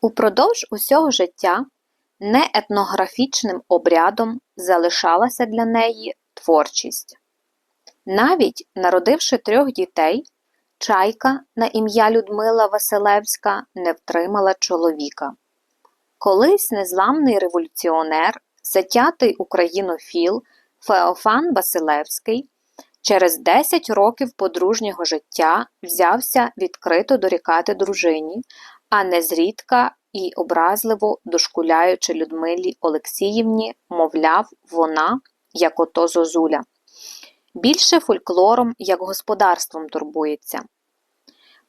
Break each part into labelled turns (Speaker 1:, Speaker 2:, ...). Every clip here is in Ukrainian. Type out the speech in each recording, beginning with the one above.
Speaker 1: Упродовж усього життя неетнографічним обрядом залишалася для неї творчість. Навіть народивши трьох дітей, чайка на ім'я Людмила Василевська не втримала чоловіка. Колись незламний революціонер, затятий українофіл Феофан Василевський через 10 років подружнього життя взявся відкрито дорікати дружині, а незрідка і образливо дошкуляючи Людмилі Олексіївні, мовляв, вона, як ото зозуля. Більше фольклором, як господарством турбується.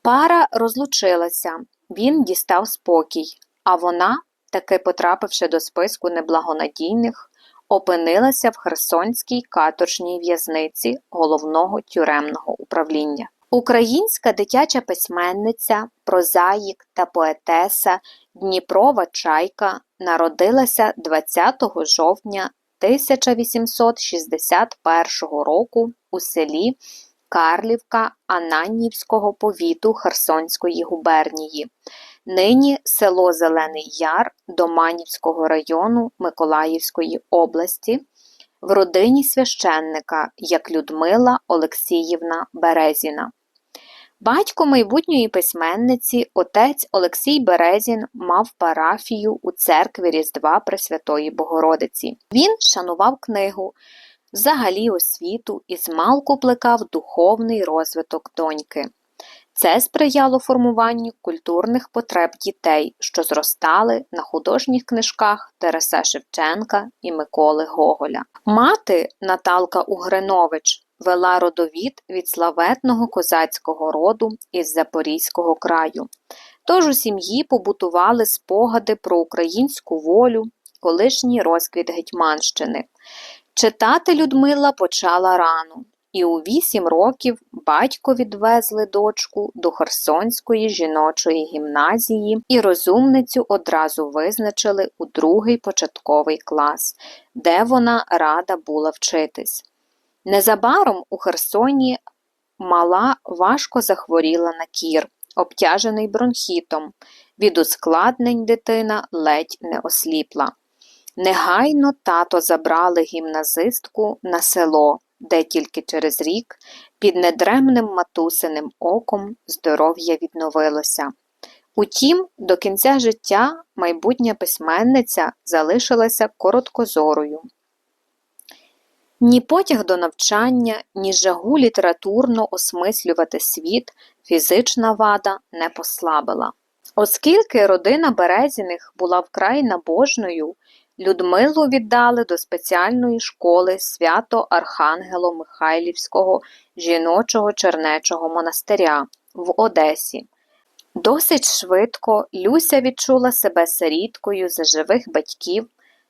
Speaker 1: Пара розлучилася, він дістав спокій, а вона, таки потрапивши до списку неблагонадійних, опинилася в Херсонській каторжній в'язниці головного тюремного управління. Українська дитяча письменниця, прозаїк та поетеса Дніпрова Чайка народилася 20 жовтня 1861 року у селі Карлівка Ананнівського повіту Херсонської губернії, нині село Зелений Яр Доманівського району Миколаївської області, в родині священника як Людмила Олексіївна Березіна. Батько майбутньої письменниці, отець Олексій Березін, мав парафію у церкві Різдва Пресвятої Богородиці. Він шанував книгу, взагалі освіту і змалку плекав духовний розвиток доньки. Це сприяло формуванню культурних потреб дітей, що зростали на художніх книжках Тараса Шевченка і Миколи Гоголя. Мати Наталка Угренович вела родовід від славетного козацького роду із Запорізького краю. Тож у сім'ї побутували спогади про українську волю, колишній розквіт Гетьманщини. Читати Людмила почала рано, і у вісім років батько відвезли дочку до Херсонської жіночої гімназії і розумницю одразу визначили у другий початковий клас, де вона рада була вчитись. Незабаром у Херсоні мала важко захворіла на кір, обтяжений бронхітом. Від ускладнень дитина ледь не осліпла. Негайно тато забрали гімназистку на село, де тільки через рік під недремним матусиним оком здоров'я відновилося. Утім, до кінця життя майбутня письменниця залишилася короткозорою. Ні потяг до навчання, ні жагу літературно осмислювати світ фізична вада не послабила. Оскільки родина Березіних була вкрай набожною, Людмилу віддали до спеціальної школи свято Архангело Михайлівського жіночого чернечого монастиря в Одесі. Досить швидко Люся відчула себе сиріткою за живих батьків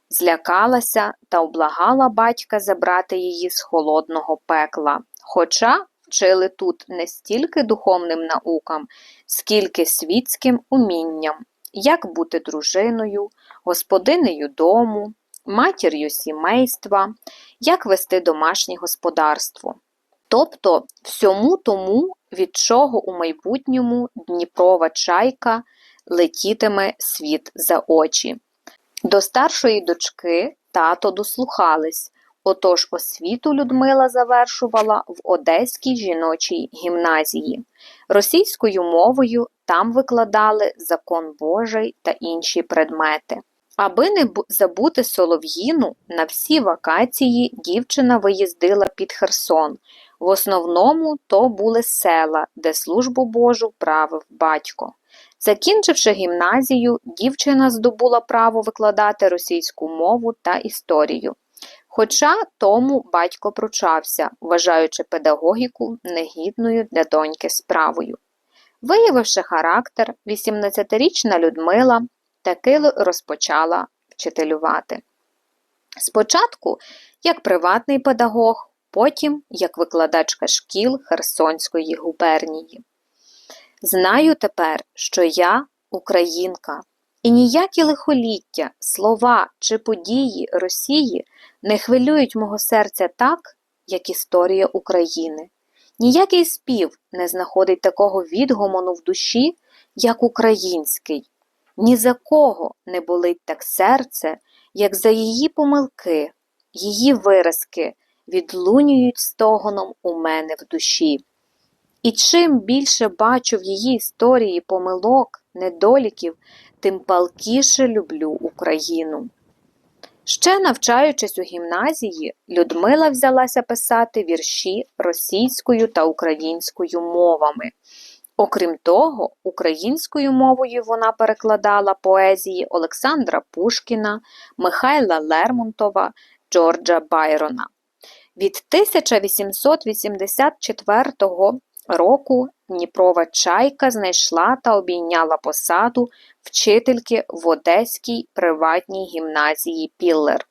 Speaker 1: злякалася та облагала батька забрати її з холодного пекла, хоча вчили тут не стільки духовним наукам, скільки світським умінням, як бути дружиною, господинею дому, матір'ю сімейства, як вести домашнє господарство. Тобто всьому тому, від чого у майбутньому Дніпрова чайка летітиме світ за очі. До старшої дочки тато дослухались, отож освіту Людмила завершувала в Одеській жіночій гімназії. Російською мовою там викладали закон Божий та інші предмети. Аби не забути Солов'їну, на всі вакації дівчина виїздила під Херсон. В основному то були села, де службу Божу правив батько. Закінчивши гімназію, дівчина здобула право викладати російську мову та історію. Хоча тому батько пручався, вважаючи педагогіку негідною для доньки справою. Виявивши характер, 18-річна Людмила таки розпочала вчителювати. Спочатку як приватний педагог, потім як викладачка шкіл Херсонської губернії. Знаю тепер, що я українка, і ніякі лихоліття, слова чи події Росії не хвилюють мого серця так, як історія України. Ніякий спів не знаходить такого відгомону в душі, як український. Ні за кого не болить так серце, як за її помилки, її виразки відлунюють стогоном у мене в душі. І чим більше бачу в її історії помилок, недоліків, тим палкіше люблю Україну. Ще навчаючись у гімназії, Людмила взялася писати вірші російською та українською мовами. Окрім того, українською мовою вона перекладала поезії Олександра Пушкіна, Михайла Лермонтова, Джорджа Байрона. Від 1884 року Дніпрова чайка знайшла та обійняла посаду вчительки в Одеській приватній гімназії Піллер.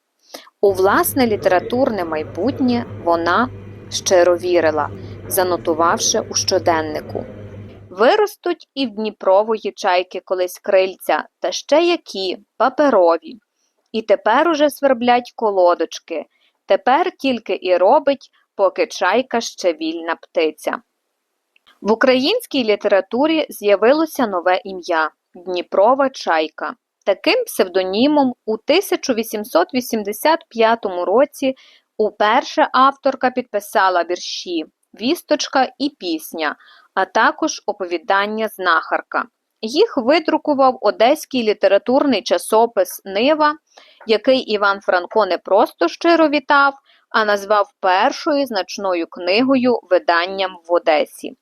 Speaker 1: У власне літературне майбутнє вона щиро вірила, занотувавши у щоденнику. Виростуть і в Дніпрової чайки колись крильця, та ще які, паперові. І тепер уже сверблять колодочки, тепер тільки і робить, поки чайка ще вільна птиця. В українській літературі з'явилося нове ім'я Дніпрова чайка. Таким псевдонімом у 1885 році уперше авторка підписала вірші «Вісточка» і «Пісня», а також оповідання «Знахарка». Їх видрукував одеський літературний часопис «Нива», який Іван Франко не просто щиро вітав, а назвав першою значною книгою виданням в Одесі.